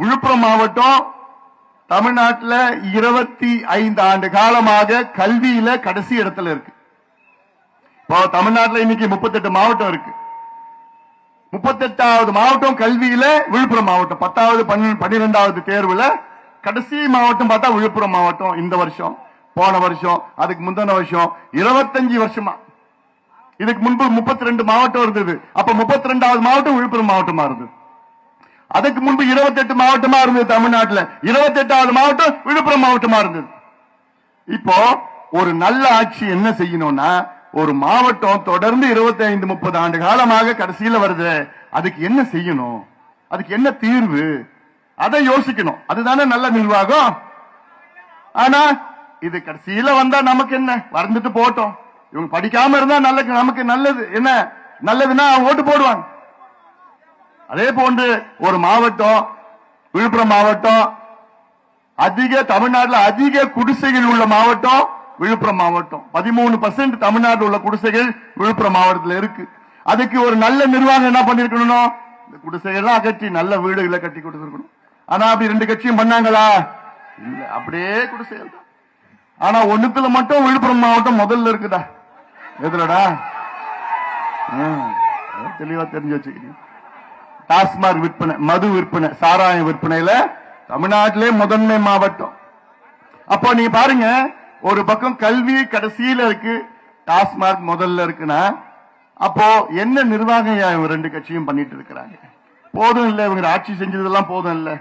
விழுப்புரம் மாவட்டம் தமிழ்நாட்டுல இருபத்தி ஐந்து ஆண்டு காலமாக கல்வியில கடைசி இடத்துல இருக்கு. இப்போ தமிழ்நாட்டில் இன்னைக்கு முப்பத்தெட்டு மாவட்டம் இருக்கு. முப்பத்தெட்டாவது மாவட்டம் கல்வியில விழுப்புரம் மாவட்டம். பத்தாவது பன்னிரெண்டாவது தேர்வுல கடைசி மாவட்டம் பார்த்தா விழுப்புரம் மாவட்டம் இந்த வருஷம் போன வருஷம் அதுக்கு முந்தின வருஷம் இருபத்தஞ்சு வருஷமா. இதுக்கு முன்பு முப்பத்தி ரெண்டு மாவட்டம் இருந்தது. அப்ப முப்பத்தி ரெண்டாவது மாவட்டம் விழுப்புரம் மாவட்டமா இருந்தது. அதுக்கு முன்பு 28 மாவட்டமா இருந்தது தமிழ்நாட்டில். இருபத்தி எட்டாவது மாவட்டம் விழுப்புரம் மாவட்டமா இருந்தது. இப்போ ஒரு நல்ல ஆட்சி என்ன செய்யணும்னா ஒரு மாவட்டம் தொடர்ந்து 25 முப்பது ஆண்டு காலமாக கடைசியில வருது. அதுக்கு என்ன செய்யணும்? அதுக்கு என்ன தீர்வு? அதை யோசிக்கணும். அதுதானே நல்ல நிர்வாகம். ஆனா இது கடைசியில வந்தா நமக்கு என்ன? வறந்துட்டு போட்டோம். இவங்க படிக்காம இருந்தா நல்ல நமக்கு நல்லது. என்ன? நல்லதுன்னா ஓட்டு போடுவாங்க. அதே போன்று ஒரு மாவட்டம் விழுப்புரம் மாவட்டம் அதிக தமிழ்நாட்டில் அதிக குடிசைகள் உள்ள மாவட்டம் விழுப்புரம் மாவட்டம். பதிமூணு பர்சன்ட் தமிழ்நாட்டில் உள்ள குடிசைகள் விழுப்புரம் மாவட்டத்தில் இருக்கு. அதுக்கு ஒரு நல்ல நிர்வாகம் என்ன பண்ணிருக்கணும் இந்த குடிசைகள்லாம் அகற்றி நல்ல வீடுகளை கட்டி கொடுத்துருக்கணும். ஆனா அப்படி ரெண்டு கட்சியும் பண்ணாங்களா? இல்ல அப்படியே குடிசைகள் தான். ஆனா ஒண்ணுத்துல மட்டும் விழுப்புரம் மாவட்டம் முதல்ல இருக்குதா? எதுலடா? ஆ, தெளிவா தெரிஞ்சு வச்சுக்கிறீங்க. டாஸ்மாக் விற்பனை மது விற்பனை சாராயம் விற்பனையில தமிழ்நாட்டிலே முதன்மை மாவட்டம். அப்போ நீங்க பாருங்க ஒரு பக்கம் கல்வி கடைசியில இருக்கு டாஸ்மாக் முதல்ல இருக்குன்னா அப்போ என்ன நிர்வாகம் இவங்க ரெண்டு கட்சியும் பண்ணிட்டு இருக்கிறாங்க? போதும் இல்ல இவங்க ஆட்சி செஞ்சதெல்லாம் போதும் இல்ல.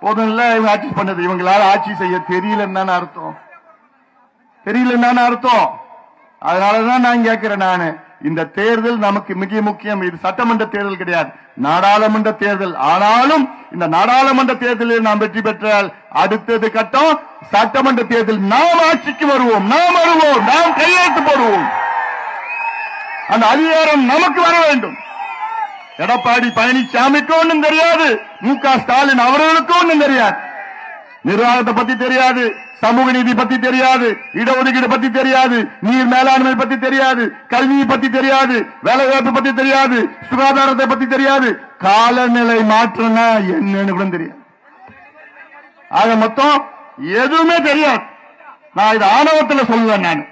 போதும் இல்ல இவங்க ஆட்சி பண்ணது. இவங்களால ஆட்சி செய்ய தெரியலன்னு அர்த்தம். தெரியலன்னு அர்த்தம். அதனாலதான் நான் கேட்கிறேன் நானு. இந்த தேர்தல் நமக்கு மிக முக்கியம். இது சட்டமன்ற தேர்தல் கிடையாது. நாடாளுமன்ற தேர்தல். ஆனாலும் இந்த நாடாளுமன்ற தேர்தலில் நாம் வெற்றி பெற்றால் அடுத்தது கட்டம் சட்டமன்ற தேர்தல். நாம் ஆட்சிக்கு வருவோம். நாம் வருவோம். நாம் கையெழுத்து போடுவோம். அந்த அதிகாரம் நமக்கு வர வேண்டும். எடப்பாடி பழனிசாமிக்கும் ஒன்றும் தெரியாது. மு க ஸ்டாலின் அவர்களுக்கும் ஒன்றும் தெரியாது. நிர்வாகத்தை பத்தி தெரியாது. சமூக நீதி பத்தி தெரியாது இடஒதுக்கீடு பத்தி தெரியாது நீர் மேலாண்மை பத்தி தெரியாது கல்வியை பத்தி தெரியாது வேலைவாய்ப்பு பத்தி தெரியாது சுகாதாரத்தை பத்தி தெரியாது. காலநிலை மாற்றம்னா என்னன்னு கூட தெரியாது. ஆக மொத்தம் எதுவுமே தெரியாது. நான் இது ஆணவத்துல சொல்லுவேன் நான்.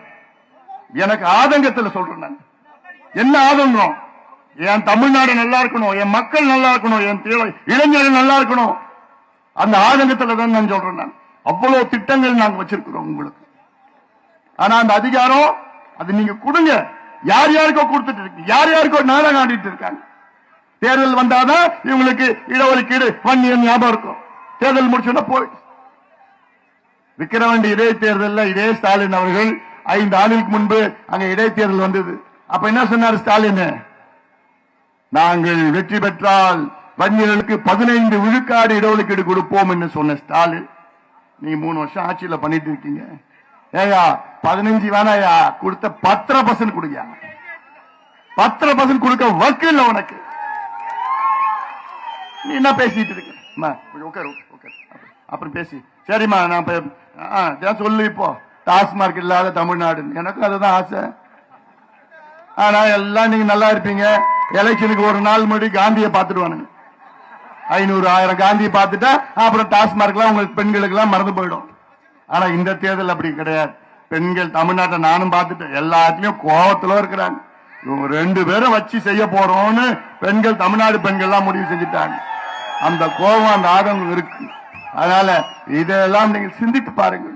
எனக்கு ஆதங்கத்துல சொல்றேன் நான். என்ன ஆதங்கம்? என் தமிழ்நாடு நல்லா இருக்கணும் என் மக்கள் நல்லா இருக்கணும் என் இளைஞர்கள் நல்லா இருக்கணும். அந்த ஆதங்கத்தில் தான் நான் சொல்றேன் நான். அவ்வளவு திட்டங்கள் நாங்க வச்சிருக்கிறோம் உங்களுக்கு. ஆனா அந்த அதிகாரம் அது நீங்க கொடுங்க. யார் யாருக்கோ கொடுத்துட்டு இருக்கு. யார் யாருக்கோ நேரம் காட்டிட்டு இருக்காங்க. தேர்தல் வந்தாதான் இவங்களுக்கு இடஒதுக்கீடு வன்னியம் ஞாபகம் இருக்கும். தேர்தல் முடிச்சோன்னா போய். விக்கிரவாண்டி இடைத்தேர்தலில் இதே ஸ்டாலின் அவர்கள் ஐந்து ஆண்டுகளுக்கு முன்பு அங்க இடைத்தேர்தல் வந்தது. அப்ப என்ன சொன்னார் ஸ்டாலின்? நாங்கள் வெற்றி பெற்றால் வன்னியர்களுக்கு பதினைந்து விழுக்காடு இடஒதுக்கீடு கொடுப்போம் என்று சொன்ன ஸ்டாலின். நீங்க மூணு வருஷம் ஆட்சியில பண்ணிட்டு இருக்கீங்க. ஏயா பதினஞ்சு வேணாயா கொடுத்த பத்தரை பர்சன்ட் கொடுங்க பத்தரை பர்சன்ட் கொடுக்க வக்கு இல்லை உனக்கு. நீ என்ன பேசிட்டு இருக்க? உட்காரு உட்காரு. அப்புறம், பேசி. சரிம்மா நான் ஆ, சொல்லு இப்போ. டாஸ்மார்க் இல்லாத தமிழ்நாடு. எனக்கும் அதுதான் ஆசை. ஆனா எல்லாம் நீங்க நல்லா இருப்பீங்க. எலெக்ஷனுக்கு ஒரு நாள் முன்னாடி காந்தியை பார்த்துடுவானுங்க. ஐநூறு ஆயிரம் காந்தியை பார்த்துட்டா அப்புறம் டாஸ்மார்க்லாம் உங்களுக்கு பெண்களுக்கு எல்லாம் மறந்து போயிடும். ஆனா இந்த தேர்தல் அப்படி கிடையாது. பெண்கள் தமிழ்நாட்டை நானும் பார்த்துட்டேன். எல்லாத்துலயும் கோபத்துல இருக்கிறாங்க. இவங்க ரெண்டு பேரும் வச்சு செய்ய போறோம்னு பெண்கள் தமிழ்நாடு பெண்கள் எல்லாம் முடிவு செஞ்சுட்டாங்க. அந்த கோபம் அந்த ஆதங்கம் இருக்கு. அதனால இதெல்லாம் நீங்க சிந்தித்து பாருங்கள்.